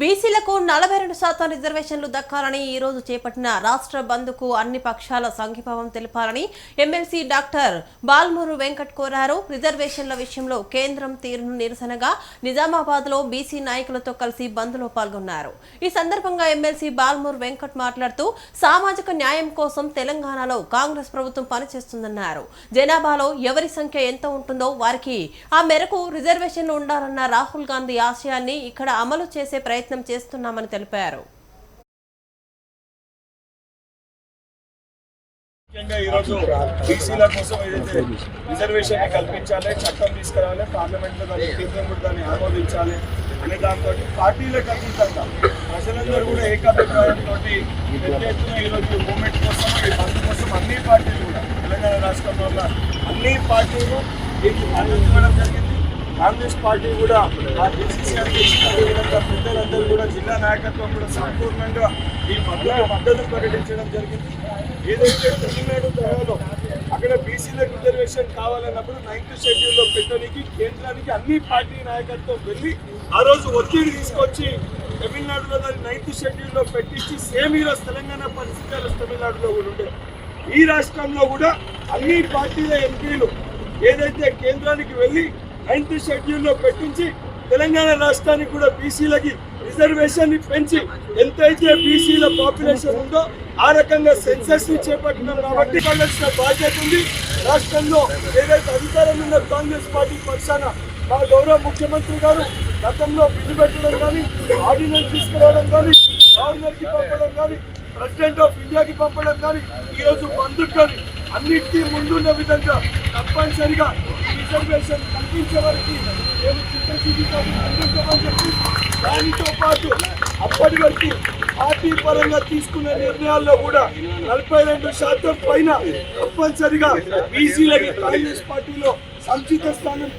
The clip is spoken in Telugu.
బీసీలకు నలభై రెండు శాతం రిజర్వేషన్లు దక్కాలని ఈ రోజు చేపట్టిన రాష్ట్ర బంద్కు అన్ని పక్షాల సంఘీభావం తెలిపాలని ఎమ్మెల్సీ డాక్టర్ బాల్మూరు వెంకట్ కోరారు. రిజర్వేషన్ల విషయంలో కేంద్రం తీరును నిరసనగా నిజామాబాద్లో బీసీ నాయకులతో కలిసి బంద్లో పాల్గొన్నారు. ఈ సందర్భంగా ఎమ్మెల్సీ బాల్మూరు వెంకట్ మాట్లాడుతూ సామాజిక న్యాయం కోసం తెలంగాణలో కాంగ్రెస్ ప్రభుత్వం పనిచేస్తుందన్నారు. జనాభాలో ఎవరి సంఖ్య ఎంత ఉంటుందో వారికి ఆ మేరకు రిజర్వేషన్లు ఉండాలన్న రాహుల్ గాంధీ ఆశయాన్ని ఇక్కడ అమలు చేసే ప్రయత్నం ప్రయత్నం చేస్తున్నామని తెలిపారు. ముఖ్యంగా ఈరోజు బీసీల కోసం ఏదైతే రిజర్వేషన్ కల్పించాలి చట్టం తీసుకురావాలి పార్లమెంట్లో దాన్ని కేంద్రం కూడా దాన్ని ఆమోదించాలి అనే దాంతో పార్టీలకు అతీతంగా ప్రజలందరూ కూడా ఏకాభిప్రాయంతో పెద్ద ఎత్తున ఈరోజు మూమెంట్ కోసం ఈ బంద్ కోసం అన్ని పార్టీలు కూడా తెలంగాణ రాష్ట్రంలో ఉన్న అన్ని పార్టీలు దీనికి మద్దతు ఇవ్వడం జరిగింది. కాంగ్రెస్ పార్టీ కూడా ఆ బీసీసీ అధ్యక్షులు అదేవిధంగా పెద్దలందరూ కూడా జిల్లా నాయకత్వం కూడా సంపూర్ణంగా ఈ మద్దతు మద్దతు ప్రకటించడం జరిగింది. ఏదైతే తమిళనాడు తరహాలో అక్కడ బీసీలకు రిజర్వేషన్ కావాలన్నప్పుడు నైన్త్ షెడ్యూల్లో పెట్టడానికి కేంద్రానికి అన్ని పార్టీ నాయకత్వం వెళ్ళి ఆ రోజు ఒత్తిడి తీసుకొచ్చి తమిళనాడులో దాన్ని నైన్త్ షెడ్యూల్లో పెట్టించి సేమ్ ఈరోజు తెలంగాణ పరిస్థితులు తమిళనాడులో కూడా ఉండే. ఈ రాష్ట్రంలో కూడా అన్ని పార్టీల ఎంపీలు ఏదైతే కేంద్రానికి వెళ్ళి నైన్త్ షెడ్యూల్లో పెట్టించి తెలంగాణ రాష్ట్రానికి కూడా బీసీలకి రిజర్వేషన్ని పెంచి ఎంతైతే బీసీల పాపులేషన్ ఉందో ఆ రకంగా సెన్సస్ని చేపట్టినాం కాబట్టి కావాల్సిన బాధ్యత ఉంది. రాష్ట్రంలో ఏదైతే అధికారం ఉన్న కాంగ్రెస్ పార్టీ పక్షాన మా గౌరవ ముఖ్యమంత్రి గారు గతంలో బిల్లు పెట్టడం కానీ ఆర్డినెన్స్ తీసుకురావడం కానీ గవర్నర్కి పంపడం కానీ ప్రెసిడెంట్ ఆఫ్ ఇండియాకి పంపడం కానీ ఈరోజు బంధుకు కానీ అన్నిటికీ ముందున్న విధంగా తప్పనిసరిగా రిజర్వేషన్ కల్పించే వారికి మేము చిత్తశుద్ధితో అందించమని చెప్పి దానితో పాటు అప్పటి వరకు పార్టీ పరంగా తీసుకున్న నిర్ణయాల్లో కూడా నలభై రెండు శాతం పైన తప్పనిసరిగా బీసీలకి కాంగ్రెస్ పార్టీలో సంచిత స్థానం